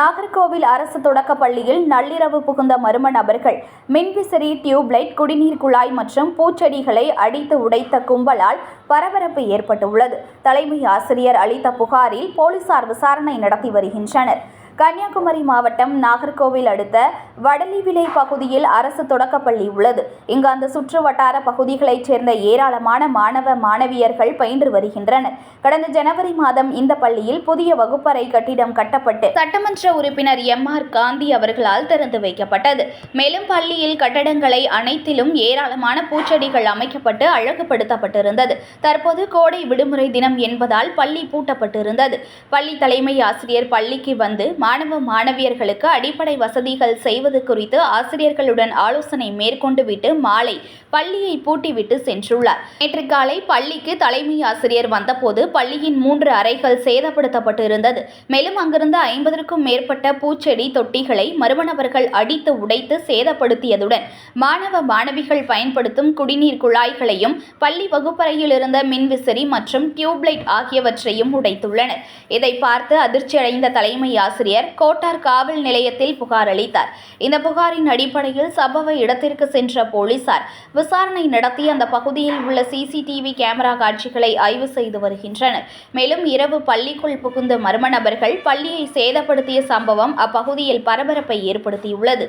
நாகர்கோவில் அரசு தொடக்கப் பள்ளியில் நள்ளிரவு புகுந்த மர்ம நபர்கள் மின்விசிறி டியூப்லைட் குடிநீர் குழாய் மற்றும் பூச்செடிகளை அடித்து உடைத்த கும்பலால் பரபரப்பு ஏற்பட்டுள்ளது. தலைமை ஆசிரியர் அளித்த புகாரில் போலீசார் விசாரணை நடத்தி வருகின்றனர். கன்னியாகுமரி மாவட்டம் நாகர்கோவில் அடுத்த வடலிவிலை பகுதியில் அரசு தொடக்கப்பள்ளி உள்ளது. இங்கு அந்த சுற்று வட்டார பகுதிகளைச் சேர்ந்த ஏராளமான மாணவ மாணவியர்கள் பயின்று வருகின்றனர். கடந்த ஜனவரி மாதம் இந்த பள்ளியில் புதிய வகுப்பறை கட்டிடம் கட்டப்பட்டு சட்டமன்ற உறுப்பினர் எம். ஆர். காந்தி அவர்களால் திறந்து வைக்கப்பட்டது. மேலும் பள்ளியில் கட்டடங்களை அனைத்திலும் ஏராளமான பூச்செடிகள் அமைக்கப்பட்டு அழகுபடுத்தப்பட்டிருந்தது. தற்போது கோடை விடுமுறை தினம் என்பதால் பள்ளி பூட்டப்பட்டிருந்தது. பள்ளி தலைமை ஆசிரியர் பள்ளிக்கு வந்து மாணவ மாணவியர்களுக்கு அடிப்படை வசதிகள் செய்வது குறித்து ஆசிரியர்களுடன் ஆலோசனை மேற்கொண்டுவிட்டு மாலை பள்ளியை பூட்டிவிட்டு சென்றுள்ளார். நேற்று காலை பள்ளிக்கு தலைமை ஆசிரியர் வந்தபோது பள்ளியின் மூன்று அறைகள் சேதப்படுத்தப்பட்டு இருந்தது மேலும் அங்கிருந்த ஐம்பதற்கும் மேற்பட்ட பூச்செடி தொட்டிகளை மறுமணவர்கள் அடித்து உடைத்து சேதப்படுத்தியதுடன் மாணவ மாணவிகள் பயன்படுத்தும் குடிநீர் குழாய்களையும் பள்ளி வகுப்பறையில் இருந்த மின்விசிறி மற்றும் டியூப்லைட் ஆகியவற்றையும் உடைத்துள்ளனர். இதை பார்த்து அதிர்ச்சியடைந்த தலைமை ஆசிரியர் ஆணையர் கோட்டார் காவல் நிலையத்தில் புகார் அளித்தார். இந்த புகாரின் அடிப்படையில் சம்பவ இடத்திற்கு சென்ற போலீசார் விசாரணை நடத்தி அந்த பகுதியில் உள்ள சிசிடிவி கேமரா காட்சிகளை ஆய்வு செய்து வருகின்றனர். மேலும் இரவு பள்ளிக்குள் புகுந்த மர்ம நபர்கள் பள்ளியை சேதப்படுத்திய சம்பவம் அப்பகுதியில் பரபரப்பை ஏற்படுத்தியுள்ளது.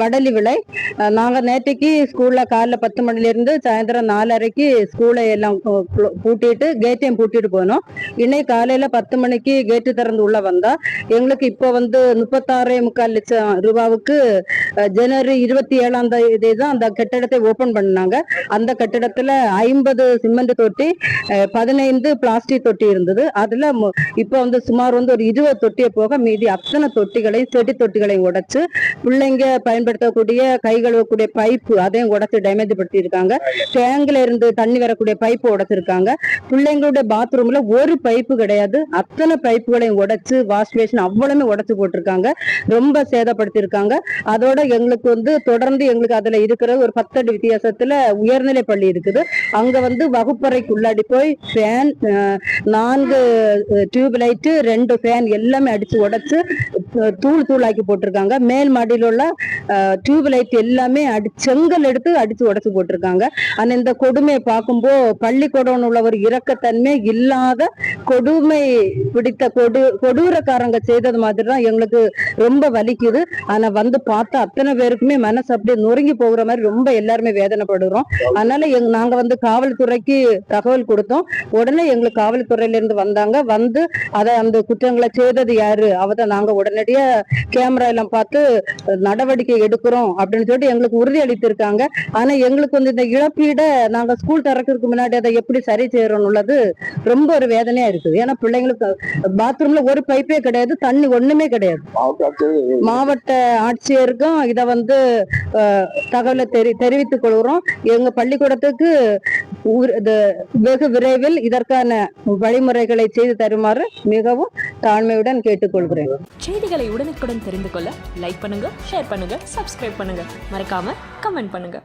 வடலி விலை ஆஹ் நாங்க நேற்றுக்கு ஸ்கூல்ல காலைல பத்து மணில இருந்து சாயந்தரம் நாலரைக்கு ஸ்கூலை எல்லாம் பூட்டிட்டு கேட்டையும் பூட்டிட்டு போனோம். இன்னைக்கு காலையில பத்து மணிக்கு கேட்டு திறந்து உள்ள வந்தா எங்களுக்கு இப்போ வந்து முப்பத்தாறே முக்கால் லட்சம் ரூபாவுக்கு ஜனவரி இருபத்தி ஏழாம் தேதி தான் அந்த கட்டிடத்தை ஓபன் பண்ணாங்க. அந்த கட்டிடத்துல ஐம்பது சிமெண்ட் தொட்டி பதினைந்து பிளாஸ்டிக் தொட்டி இருந்தது. அதுல இப்போ வந்து சுமார் வந்து ஒரு இருபது தொட்டியை போக மீதி அத்தனை தொட்டிகளையும் செடி தொட்டிகளையும் உடைச்சு பிள்ளைங்க பயன்படுத்தக்கூடிய கை கழுவக்கூடிய பைப்பு அதையும் உடைச்சு டேமேஜ் படுத்தி இருக்காங்க டேங்க்ல இருந்து தண்ணி வரக்கூடிய பைப்பு உடைச்சிருக்காங்க. பிள்ளைங்களுடைய பாத்ரூம்ல ஒரு பைப்பு கிடையாது. அத்தனை பைப்புகளையும் உடைச்சு வா பேஷன் அவ்வளவுமே உடச்சு போட்டிருக்காங்க. ரொம்ப சேதப்படுத்தியிருக்காங்க. அதோட எங்களுக்கு வந்து தொடர்ந்து எங்களுக்கு அதுல இருக்கிற ஒரு பத்தடி வித்தியாசத்துல உயர்நிலை பள்ளி இருக்குது. அங்க வந்து வகுப்பறைக்கு உள்ளாடி போய் ஃபேன் நான்கு டியூப் லைட்டு ரெண்டு ஃபேன் எல்லாமே அடிச்சு உடைச்சு தூள் தூளாக்கி போட்டிருக்காங்க. மேல் மாடியில் உள்ள டியூப் லைட் எல்லாமே அடி செங்கல் எடுத்து அடித்து உடச்சி போட்டிருக்காங்க. ஆனால் இந்த கொடுமையை பார்க்கும்போ பள்ளிக்கூடம் உள்ள ஒரு இரக்கத்தன்மை இல்லாத கொடுமை பிடித்த கொடு கொடூரக்காரங்க செய்தது மாதிரி தான் எங்களுக்கு ரொம்ப வலிக்குது. ஆனால் வந்து பார்த்தா அத்தனை பேருக்குமே மனசு அப்படியே நொறுங்கி போகிற மாதிரி ரொம்ப எல்லாருமே வேதனைப்படுறோம். அதனால எங் நாங்கள் வந்து காவல்துறைக்கு தகவல் கொடுத்தோம். உடனே எங்களுக்கு காவல்துறையிலேருந்து வந்தாங்க. வந்து அதை அந்த குற்றங்களை செய்தது யாரு? நாங்கள் உடனே உடனடியா கேமரா எல்லாம் பார்த்து நடவடிக்கை எடுக்கிறோம் அப்படின்னு சொல்லிட்டு எங்களுக்கு உறுதி அளித்திருக்காங்க. ஆனா எங்களுக்கு வந்து இந்த இழப்பீடை நாங்க ஸ்கூல் திறக்கிறதுக்கு முன்னாடி அதை எப்படி சரி செய்யறோம்னு உள்ளது ரொம்ப ஒரு வேதனையா இருக்குது. ஏன்னா பிள்ளைங்களுக்கு பாத்ரூம்ல ஒரு பைப்பே கிடையாது தண்ணி ஒண்ணுமே கிடையாது. மாவட்ட ஆட்சியருக்கும் இதை வந்து தகவலை தெரி தெரிவித்துக் கொள்கிறோம். எங்க பள்ளிக்கூடத்துக்கு இது வெகு விரைவில் இதற்கான வழிமுறைகளை செய்து தருமாறு மிகவும் தாழ்மையுடன் கேட்டுக்கொள்கிறேன். செய்திகளை உடனுக்குடன் தெரிந்து கொள்ள லைக் பண்ணுங்க ஷேர் பண்ணுங்க சப்ஸ்கிரைப் பண்ணுங்க. மறக்காம கமெண்ட் பண்ணுங்க.